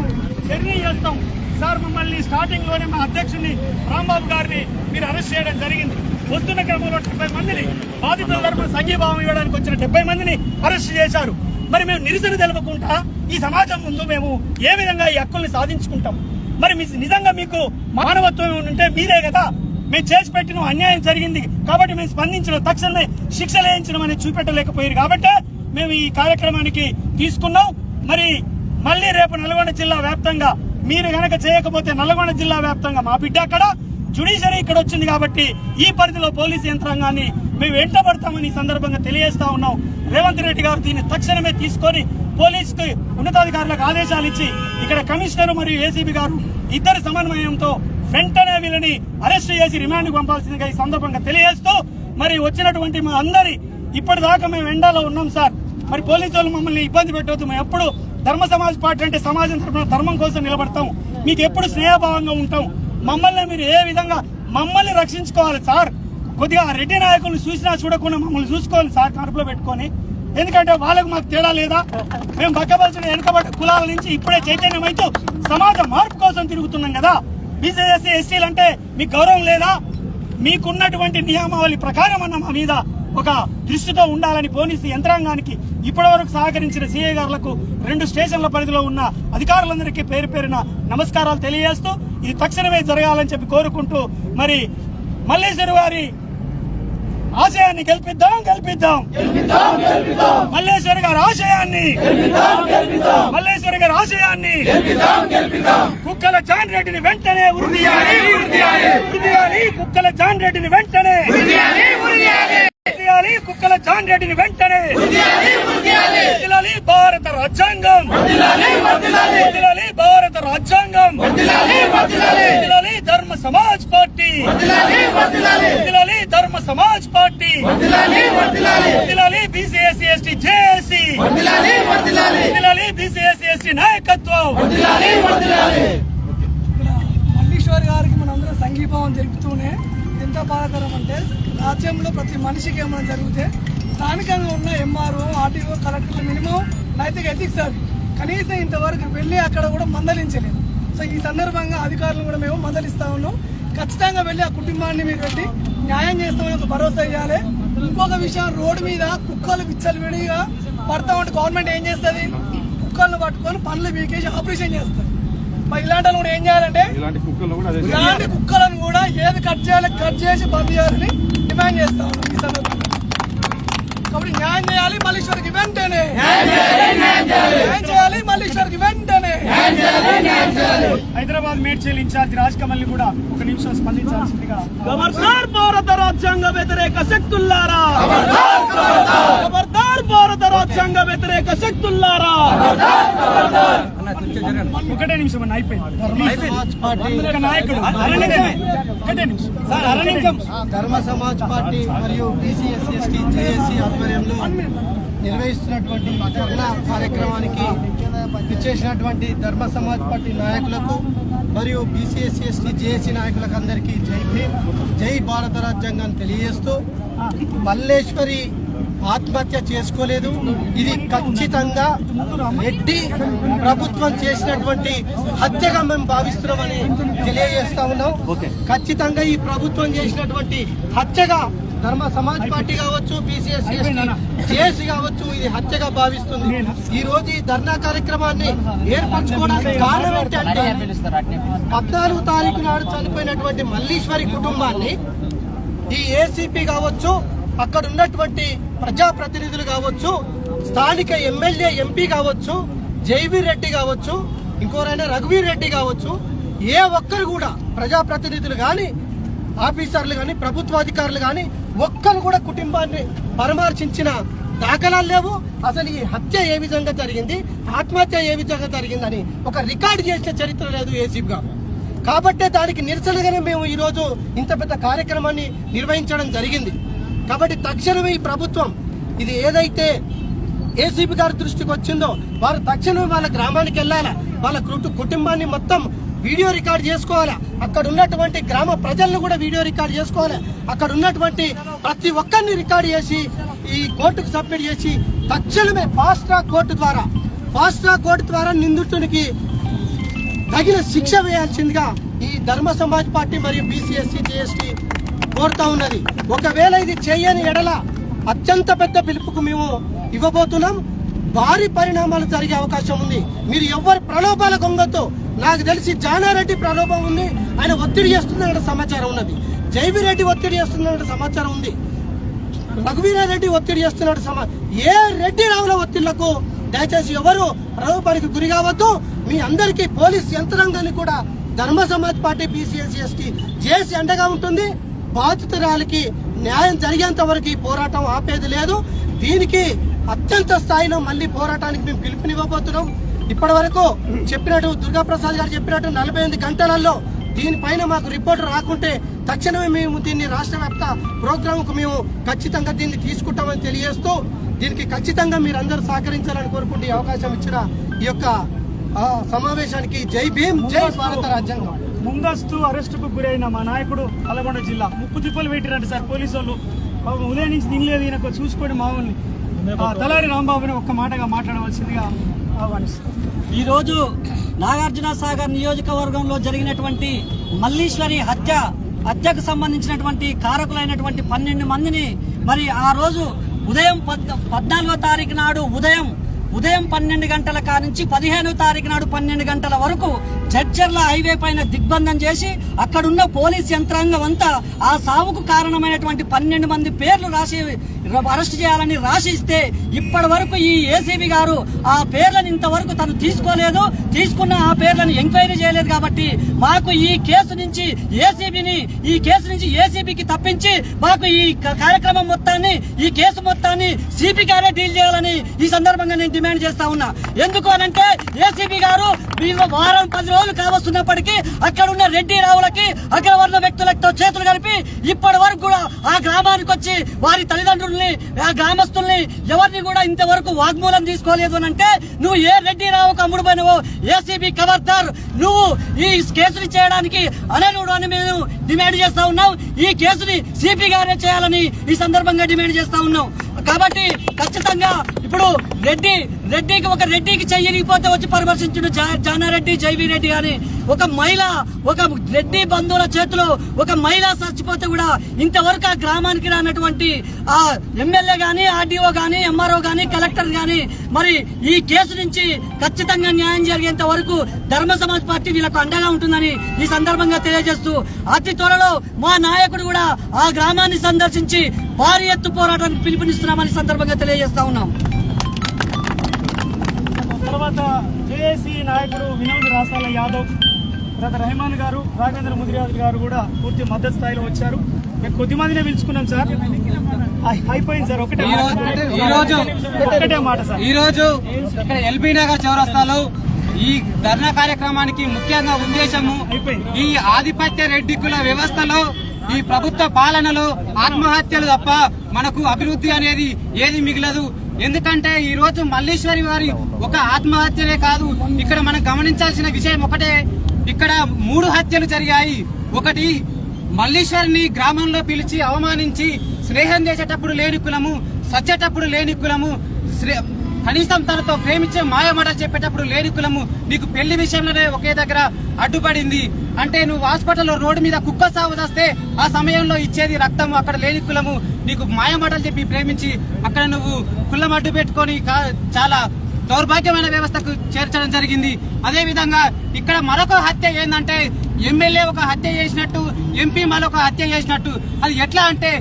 మేము జర్నీ చేస్తాం. సార్ మమ్మల్ని స్టార్టింగ్లోనే మా అధ్యక్షుడిని రాంబాబు గారిని మీరు అరెస్ట్ చేయడం జరిగింది. వస్తున్న క్రమంలో డెబ్బై మందిని బాధితుల తరపున సంఘీభావం ఇవ్వడానికి వచ్చిన డెబ్బై మందిని అరెస్ట్ చేశారు. మరి మేము నిరసన తెలపకుండా ఈ సమాజం ముందు మేము ఏ విధంగా ఈ హక్కుల్ని సాధించుకుంటాం? మరి మీ- నిజంగా మీకు మానవత్వం ఉంటే మీరే కదా. మేము చేసి పెట్టిన అన్యాయం జరిగింది. కాబట్టి మేము స్పందించిన తక్షణమే శిక్ష లేయించడం అనేది చూపెట్టలేకపోయారు. కాబట్టి మేము ఈ కార్యక్రమానికి తీసుకున్నాం. మరి మళ్ళీ రేపు నల్గొండ జిల్లా వ్యాప్తంగా మీరు గనక చేయకపోతే నల్గొండ జిల్లా వ్యాప్తంగా మా బిడ్డ అక్కడ. జుడిషియరీ ఇక్కడ వచ్చింది కాబట్టి ఈ పరిధిలో పోలీసు యంత్రాంగాన్ని మేము వెంటబడతామని ఈ సందర్భంగా తెలియజేస్తా ఉన్నాం. రేవంత్ రెడ్డి గారు దీన్ని తక్షణమే తీసుకొని పోలీసుకి ఉన్నతాధికారులకు ఆదేశాలు ఇచ్చి ఇక్కడ కమిషనర్ మరియు ఏసీబీ గారు ఇద్దరి సమన్వయంతో వెంటనే వీళ్ళని అరెస్ట్ చేసి రిమాండ్ పంపాల్సిందిగా ఈ సందర్భంగా తెలియజేస్తూ మరి వచ్చినటువంటి మా అందరి ఇప్పటిదాకా మేము ఎండాలో ఉన్నాం సార్. మరి పోలీసు వాళ్ళు మమ్మల్ని ఇబ్బంది పెట్టవద్దు మేము ఎప్పుడు ధర్మ సమాజ్ పార్టీ అంటే సమాజం తరఫున ధర్మం కోసం నిలబడతాం. మీకు ఎప్పుడు స్నేహభావంగా ఉంటాం. మమ్మల్ని మీరు ఏ విధంగా మమ్మల్ని రక్షించుకోవాలి సార్? కొద్దిగా ఆ రెడ్డి నాయకులను చూసినా చూడకుండా మమ్మల్ని చూసుకోవాలి సార్ కడుపులో పెట్టుకొని. ఎందుకంటే వాళ్ళకు మాకు తేడా లేదా? మేము బక్కపలిచిన వెనుకబడ్డ కులాల నుంచి ఇప్పుడే చైతన్యం అయితే సమాజ మార్పు కోసం తిరుగుతున్నాం కదా? బీసీఎస్సీ ఎస్టీలు అంటే మీకు గౌరవం లేదా? మీకున్నటువంటి నియమావళి ప్రకారం అన్న మా మీద ఒక దృష్టితో ఉండాలని పోలీసు యంత్రాంగానికి ఇప్పటివరకు సహకరించిన సీఏ గారులకు రెండు స్టేషన్ల పరిధిలో ఉన్న అధికారులందరికీ పేరు పేరున నమస్కారాలు తెలియజేస్తూ ఇది తక్షణమే జరగాలని చెప్పి కోరుకుంటూ మరి మల్లేశ్వరి వారి ఆశయాన్ని గెలిపిద్దాం గెలిపిద్దాం. మల్లేశ్వరి గారి ఆశయాన్ని. మల్లేశ్వరి గారి ఆశయాన్ని. కుక్కల జాన్ రెడ్డిని వెంటనే ఉరిదీయాలి కుక్కల జాన్ రెడ్డిని వెంటనే ఉరిదీయాలి కుక్కల జాన్ రెడ్డిని వెంటనే వదిలాలి భారత రాజ్యాంగం. వదిలాలి భారత రాజ్యాంగం. వదిలాలి ధర్మ సమాజ్ పార్టీ. వదిలాలి ధర్మ సమాజ్ పార్టీ. వదిలాలి బీసీఎస్సీ ఎస్టీ జేఏసీ. వదిలాలి బీసీఎస్సీ ఎస్టీ నాయకత్వం. మల్లీశ్వర్ గారికి మనందరం సంఘీభావం జరుపుతూనే ఎంత బాధాకరం అంటే రాజ్యంలో ప్రతి మనిషికి ఏమైనా జరిగితే స్థానికంగా ఉన్న ఎంఆర్ఓ ఆర్టీఓ కలెక్టర్లు మినిమం నైతిక ఎథిక్స్ అవి కనీసం ఇంతవరకు వెళ్ళి అక్కడ కూడా మందలించలేదు. సో ఈ సందర్భంగా అధికారులు కూడా మేము మందలిస్తా ఉన్నాం. ఖచ్చితంగా వెళ్ళి ఆ కుటుంబాన్ని మీరు పెట్టి న్యాయం చేస్తామని ఒక భరోసా ఇవ్వాలి. ఇంకొక విషయం రోడ్డు మీద కుక్కలు విచ్చలు విడిగా పడతా ఉంటే గవర్నమెంట్ ఏం చేస్తుంది? కుక్కలను పట్టుకొని పనులు బీకేసి ఆపరేషన్ చేస్తారు మరి ఇలాంటి కూడా ఏం చేయాలంటే ఇలాంటి కుక్కలను కూడా ఏది కట్ చేయాలి కట్ చేసి బంద్ చేయాలని డిమాండ్ చేస్తా ఉన్నాం ఈ సందర్భంగా కాబట్టి న్యాయం చేయాలి మల్లీశ్వరికి వెంటనే. న్యాయం చేయాలి మల్లీశ్వరికి వెంటనే. హైదరాబాద్ మేడ్చల్ ఇన్ఛార్జ్ రాజ్ కమల్ కూడా ఒక నిమిషం స్పందించాల్సిందిగా భారత రాజ్యాంగ వ్యతిరేక శక్తుల్లారా? భారత రాజ్యాంగ వ్యతిరేక శక్తుల్లారా? ఒకటే నిమిషం అన్న అయిపోయింది. నాయకుడు అర నిమిషమే. ఒకటే నిమిషం. సార్ అర నిమిషం. ధర్మ సమాజ్ పార్టీ మరియు బీసీఎస్సీ ఎస్టీ జేఏసీ ఆధ్వర్యంలో నిర్వహిస్తున్నటువంటి ధర్నా కార్యక్రమానికి ఇచ్చేసినటువంటి ధర్మ సమాజ్ పార్టీ నాయకులకు మరియు బీసీఎస్సీ ఎస్టీ జేఏసీ నాయకులకు అందరికీ జై భీమ్ జై భారత రాజ్యాంగాన్ని తెలియజేస్తూ మల్లేశ్వరి ఆత్మహత్య చేసుకోలేదు. ఇది ఖచ్చితంగా రెడ్డి ప్రభుత్వం చేసినటువంటి హత్యగా మేము భావిస్తున్నామని తెలియజేస్తా ఉన్నాం. ఖచ్చితంగా ఈ ప్రభుత్వం చేసినటువంటి హత్యగా ధర్మ సమాజ్ పార్టీ కావచ్చు బీసీఎస్సీ జేఏసీ కావచ్చు ఇది హత్యగా భావిస్తుంది. ఈ రోజు ఈ ధర్నా కార్యక్రమాన్ని ఏర్పరచుకోవడానికి కారణం ఏంటంటే పద్నాలుగు తారీఖు నాడు చనిపోయినటువంటి మల్లీశ్వరి కుటుంబాన్ని ఈ ఏసీపీ కావచ్చు అక్కడ ఉన్నటువంటి ప్రజాప్రతినిధులు కావచ్చు స్థానిక ఎమ్మెల్యే ఎంపీ కావచ్చు జైవీర్ రెడ్డి కావచ్చు ఇంకోరైనా రఘువీర్ రెడ్డి కావచ్చు ఏ ఒక్కరు కూడా ప్రజాప్రతినిధులు కానీ ఆఫీసర్లు కానీ ప్రభుత్వాధికారులు కానీ ఒక్కరు కూడా కుటుంబాన్ని పరామర్శించిన దాఖలాలు లేవు. అసలు ఈ హత్య ఏ విధంగా జరిగింది ఆత్మహత్య ఏ విధంగా జరిగిందని ఒక రికార్డు చేసిన చరిత్ర లేదు ఏసీగా కాబట్టే దానికి నిరసనగానే మేము ఈరోజు ఇంత పెద్ద కార్యక్రమాన్ని నిర్వహించడం జరిగింది. కాబట్టి తక్షణమే ఈ ప్రభుత్వం ఇది ఏదైతే ఏసీబీ గారి దృష్టికి వచ్చిందో వారు తక్షణమే వాళ్ళ గ్రామానికి వెళ్ళాలా? వాళ్ళ కుటు- కుటుంబాన్ని మొత్తం వీడియో రికార్డ్ చేసుకోవాలి? అక్కడ ఉన్నటువంటి గ్రామ ప్రజలను కూడా వీడియో రికార్డ్ చేసుకోవాలి? అక్కడ ఉన్నటువంటి ప్రతి ఒక్కరిని రికార్డ్ చేసి ఈ కోర్టుకు సబ్మిట్ చేసి తక్షణమే ఫాస్ట్ ట్రాక్ కోర్టు ద్వారా ఫాస్ట్ ట్రాక్ కోర్టు ద్వారా నిందితునికి తగిన శిక్ష వేయాల్సిందిగా ఈ ధర్మ సమాజ్ పార్టీ మరియు బీసీఎస్సీ జిఎస్టీ కోరుతా ఉన్నది. ఒకవేళ ఇది చేయని ఎడల అత్యంత పెద్ద పిలుపుకు మేము ఇవ్వబోతున్నాం. భారీ పరిణామాలు జరిగే అవకాశం ఉంది. మీరు ఎవరి ప్రలోభాల గొంగతో నాకు తెలిసి జానారెడ్డి ప్రలోభం ఉంది. ఆయన ఒత్తిడి చేస్తున్నట్టు సమాచారం ఉన్నది. జైవిరెడ్డి ఒత్తిడి చేస్తున్నట్టు సమాచారం ఉంది. రఘువీరారెడ్డి ఒత్తిడి చేస్తున్నట్టు సమా ఏ రెడ్డి రావుల ఒత్తిళ్ళకు దయచేసి ఎవరు ప్రలోభానికి గురి కావద్దు. మీ అందరికీ పోలీస్ యంత్రాంగాన్ని కూడా Dharma Samaj party BC SC ST JC అండగా ఉంటుంది. బాధితురాలకి న్యాయం జరిగేంత వరకు ఈ పోరాటం ఆపేది లేదు. దీనికి అత్యంత స్థాయిలో మళ్ళీ పోరాటానికి మేము పిలుపునివ్వబోతున్నాం. ఇప్పటి వరకు చెప్పినట్టు దుర్గాప్రసాద్ గారు చెప్పినట్టు నలభై ఎనిమిది గంటలలో దీనిపైన మాకు రిపోర్ట్ రాకుంటే తక్షణమే మేము దీన్ని రాష్ట్ర వ్యాప్త ప్రోగ్రాంకు మేము ఖచ్చితంగా దీన్ని తీసుకుంటామని తెలియజేస్తూ దీనికి ఖచ్చితంగా మీరందరూ సహకరించాలని కోరుకుంటే అవకాశం ఇచ్చిన ఈ యొక్క సమావేశానికి జై భీమ్ జై భారత రాజ్యాంగం. ముందస్తు అరెస్టుకు గురైన మా నాయకుడు నల్గొండ జిల్లా. ముప్పు తిప్పలు పెట్టిరంట సార్ పోలీసు వాళ్ళు ఉదయం నుంచి తినలేదు ఈయన చూసుకొని మామూలు తలారి రాంబాబుని ఒక్క మాటగా మాట్లాడవలసిందిగా ఆహ్వానిస్తాం ఈరోజు నాగార్జున సాగర్ నియోజకవర్గంలో జరిగినటువంటి మల్లీశ్వరి హత్య హత్యకు సంబంధించినటువంటి కారకులైనటువంటి పన్నెండు మందిని మరి ఆ రోజు ఉదయం పద్ పద్నాలుగో తారీఖు నాడు ఉదయం ఉదయం పన్నెండు గంటల కానుంచి పదిహేనో తారీఖు నాడు పన్నెండు గంటల వరకు జడ్చర్ల హైవే పైన దిగ్బంధం చేసి అక్కడున్న పోలీస్ యంత్రాంగం అంతా ఆ సావుకు కారణమైనటువంటి పన్నెండు మంది పేర్లు రాసి అరెస్ట్ చేయాలని రాసి ఇస్తే ఇప్పటి వరకు ఈ ఏసీబీ గారు ఆ పేర్లను ఇంతవరకు తను తీసుకోలేదు తీసుకున్న ఆ పేర్లను ఎంక్వైరీ చేయలేదు కాబట్టి మాకు ఈ కేసు నుంచి ఏసీబీని ఈ కేసు నుంచి ఏసీబీకి తప్పించి మాకు ఈ కార్యక్రమం మొత్తాన్ని ఈ కేసు మొత్తాన్ని సిపి గారే డీల్ చేయాలని ఈ సందర్భంగా నేను డిమాండ్ చేస్తా ఉన్నా. ఎందుకు అనంటే ఏసీబీ గారు మీరు వారం పది రోజులు కావస్తున్నప్పటికీ అక్కడ ఉన్న రెడ్డి రావులకి అగ్రవర్ణ వ్యక్తులతో చేతులు కలిపి ఇప్పటి వరకు కూడా ఆ గ్రామానికి వచ్చి వారి తల్లిదండ్రులు ఆ గ్రామస్తుల్ని ఎవరిని కూడా ఇంతవరకు వాగ్మూలం తీసుకోలేదు అని అంటే నువ్వు ఏ రెడ్డి రావుకు అమ్ముడుపోయినవో ఏసీబీ ఖబర్దార్ నువ్వు ఈ కేసుని చేయడానికి అననుడు అని మేము డిమాండ్ చేస్తా ఉన్నాం. ఈ కేసుని సిపి గారే చేయాలని ఈ సందర్భంగా డిమాండ్ చేస్తా ఉన్నాం. కాబట్టి ఖచ్చితంగా ఇప్పుడు రెడ్డి రెడ్డికి ఒక రెడ్డికి చెయ్యకపోతే వచ్చి పరామర్శించిన జానారెడ్డి జైవీ రెడ్డి గాని ఒక మహిళ ఒక రెడ్డి బంధువుల చేతిలో ఒక మహిళ చచ్చిపోతే కూడా ఇంతవరకు ఆ గ్రామానికి రానటువంటి ఆ ఎమ్మెల్యే గాని ఆర్డీఓ గాని ఎంఆర్ఓ గాని కలెక్టర్ గాని మరి ఈ కేసు నుంచి ఖచ్చితంగా న్యాయం జరిగేంత వరకు ధర్మ సమాజ్ పార్టీ వీళ్ళకు అండగా ఉంటుందని ఈ సందర్భంగా తెలియజేస్తూ అతి త్వరలో మా నాయకుడు కూడా ఆ గ్రామాన్ని సందర్శించి భారీ ఎత్తు పోరాటానికి పిలుపునిస్తున్నామని సందర్భంగా తెలియజేస్తా ఉన్నాం. తర్వాత జేఏసీ నాయకుడు వినోద్ రాసాల యాదవ్ తర్వాత రెహమాన్ గారు రాఘవేంద్ర ముదిరాజు గారు కూడా పూర్తి మద్దతు స్థాయిలో వచ్చారు. మేము కొద్ది మందినే పిలుచుకున్నాం సార్. అయి- అయిపోయింది సార్. ఒకటే. రోజు- ఒకటే మాట సార్. ఈ రోజు ఇక్కడ ఎల్బీ నగర్ చౌరస్తాలో ఈ ధర్నా కార్యక్రమానికి ముఖ్యంగా ఉద్దేశము. ఈ ఆధిపత్య రెడ్డి కుల వ్యవస్థలో ఈ ప్రభుత్వ పాలనలో ఆత్మహత్యలు తప్ప మనకు అభివృద్ధి అనేది ఏది మిగలదు. ఎందుకంటే ఈ రోజు మల్లేశ్వరి వారి ఒక ఆత్మహత్యనే కాదు. ఇక్కడ మనం గమనించాల్సిన విషయం ఒకటే. ఇక్కడ మూడు హత్యలు జరిగాయి. ఒకటి మల్లీశ్వరిని గ్రామంలో పిలిచి అవమానించి స్నేహం చేసేటప్పుడు లేని కులము సచ్చేటప్పుడు లేని కులము కనీసం తనతో ప్రేమించే మాయమాటలు చెప్పేటప్పుడు లేని కులము నీకు పెళ్ళి విషయంలోనే ఒకే దగ్గర అడ్డుపడింది. అంటే నువ్వు హాస్పిటల్లో రోడ్డు మీద కుక్క సాగు చేస్తే ఆ సమయంలో ఇచ్చేది రక్తము అక్కడ లేని కులము నీకు మాయమాటలు చెప్పి ప్రేమించి అక్కడ నువ్వు కులం అడ్డు పెట్టుకొని చాలా దౌర్భాగ్యమైన వ్యవస్థకు చేర్చడం జరిగింది. అదే విధంగా ఇక్కడ మరొక హత్య ఏంటంటే ఎమ్మెల్యే ఒక హత్య చేసినట్టు ఎంపీ మరొక హత్య చేసినట్టు. అది ఎట్లా అంటే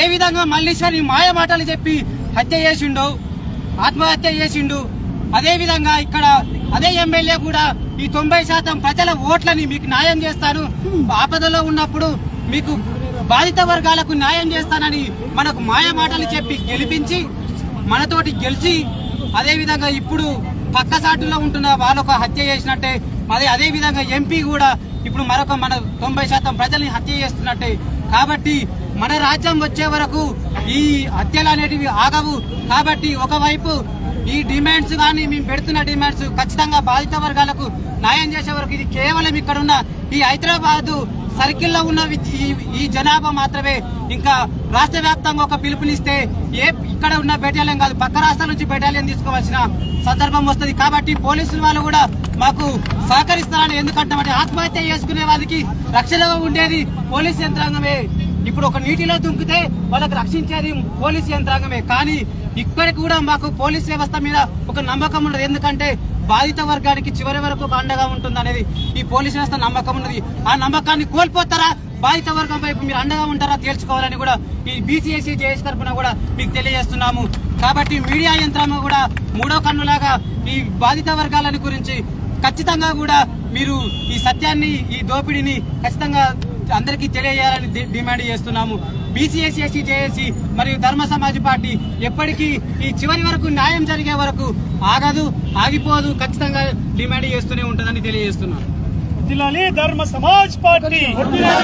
ఏ విధంగా మల్లీశ్వరి మాయ మాటలు చెప్పి హత్య చేసిండో ఆత్మహత్య చేసిండు. అదే విధంగా ఇక్కడ అదే ఎమ్మెల్యే కూడా ఈ తొంభై శాతం ప్రజల ఓట్లని మీకు న్యాయం చేస్తాను. ఆపదలో ఉన్నప్పుడు మీకు బాధిత వర్గాలకు న్యాయం చేస్తానని మనకు మాయ మాటలు చెప్పి గెలిపించి మనతోటి గెలిచి అదేవిధంగా ఇప్పుడు పక్క సాటులో ఉంటున్న వాళ్ళొక హత్య చేసినట్టే అదే అదేవిధంగా ఎంపీ కూడా ఇప్పుడు మరొక మన తొంభై శాతం ప్రజల్ని హత్య చేస్తున్నట్టే. కాబట్టి మన రాజ్యం వచ్చే వరకు ఈ హత్యలు అనేటివి ఆగవు. కాబట్టి ఒకవైపు ఈ డిమాండ్స్ కానీ మేము పెడుతున్న డిమాండ్స్ ఖచ్చితంగా బాధిత వర్గాలకు న్యాయం చేసే వరకు ఇది కేవలం ఇక్కడున్న ఈ హైదరాబాదు సర్కిల్లో ఉన్న ఈ- జనాభా మాత్రమే. ఇంకా రాష్ట్ర వ్యాప్తంగా ఒక పిలుపునిస్తే ఏ ఇక్కడ ఉన్న బెటాలియన్ కాదు పక్క రాష్ట్రాల నుంచి బెటాలియన్ తీసుకోవాల్సిన సందర్భం వస్తుంది. కాబట్టి పోలీసులు వాళ్ళు కూడా మాకు సహకరిస్తారని ఎందుకంటామంటే ఆత్మహత్య చేసుకునే వాళ్ళకి రక్షణగా ఉండేది పోలీస్ యంత్రాంగమే. ఇప్పుడు ఒక నీటిలో దుంకితే వాళ్ళకి రక్షించేది పోలీస్ యంత్రాంగమే. కానీ ఇక్కడ కూడా మాకు పోలీస్ వ్యవస్థ మీద ఒక నమ్మకం ఉండదు. ఎందుకంటే బాధిత వర్గానికి చివరి వరకు అండగా ఉంటుందనేది ఈ పోలీస్ వ్యవస్థ నమ్మకం ఉన్నది. ఆ నమ్మకాన్ని కోల్పోతారా? బాధిత వర్గం వైపు మీరు అండగా ఉంటారా తేల్చుకోవాలని కూడా ఈ బీసీఎస్సీ జేఎస్ తరఫున కూడా మీకు తెలియజేస్తున్నాము. కాబట్టి మీడియా యంత్రాంగం కూడా మూడో కన్నులాగా ఈ బాధిత వర్గాలని గురించి ఖచ్చితంగా కూడా మీరు ఈ సత్యాన్ని ఈ దోపిడీని ఖచ్చితంగా అందరికీ తెలియజేయాలని డిమాండ్ చేస్తున్నాము. బీసీఎస్సీ ఎస్సీ జేఏసీ మరియు ధర్మ సమాజ్ పార్టీ ఎప్పటికీ ఈ చివరి వరకు న్యాయం జరిగే వరకు ఆగదు ఆగిపోదు ఖచ్చితంగా డిమాండ్ చేస్తూనే ఉంటుందని తెలియజేస్తున్నాను. ధర్మ సమాజ్ పార్టీ.